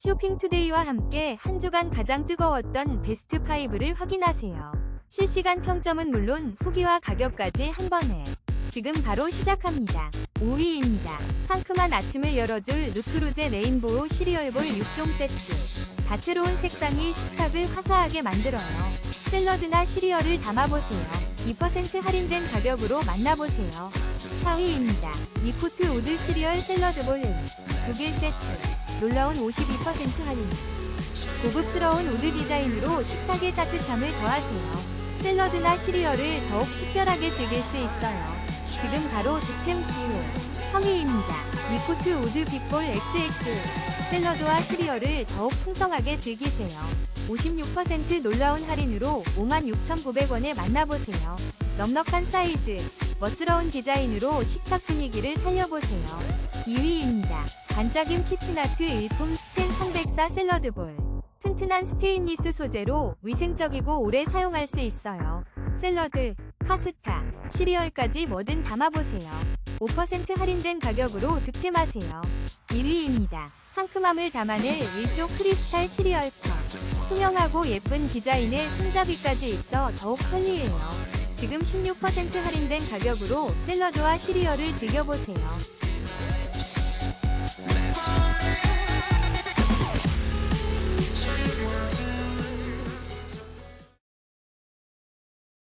쇼핑투데이와 함께 한 주간 가장 뜨거웠던 베스트 5를 확인하세요. 실시간 평점은 물론 후기와 가격까지 한 번에. 지금 바로 시작합니다. 5위입니다. 상큼한 아침을 열어줄 루크루제 레인보우 시리얼볼 6종 세트. 다채로운 색상이 식탁을 화사하게 만들어요. 샐러드나 시리얼을 담아보세요. 2% 할인된 가격으로 만나보세요. 4위입니다. 니코트 우드 시리얼 샐러드볼 2개 세트. 놀라운 52% 할인. 고급스러운 우드 디자인으로 식탁의 따뜻함을 더하세요. 샐러드나 시리얼을 더욱 특별하게 즐길 수 있어요. 지금 바로 득템 기회. 3위입니다. 니코트 우드 빅볼 XX. 샐러드와 시리얼을 더욱 풍성하게 즐기세요. 56% 놀라운 할인으로 56,900원에 만나보세요. 넉넉한 사이즈, 멋스러운 디자인으로 식탁 분위기를 살려보세요. 2위입니다. 반짝임 키친아트 일품 스텐 304 샐러드볼. 튼튼한 스테인리스 소재로 위생적이고 오래 사용할 수 있어요. 샐러드, 파스타, 시리얼까지 뭐든 담아보세요. 5% 할인된 가격으로 득템하세요. 1위입니다. 상큼함을 담아낼 1조 크리스탈 시리얼 컵. 투명하고 예쁜 디자인에 손잡이까지 있어 더욱 편리해요. 지금 16% 할인된 가격으로 샐러드와 시리얼을 즐겨보세요.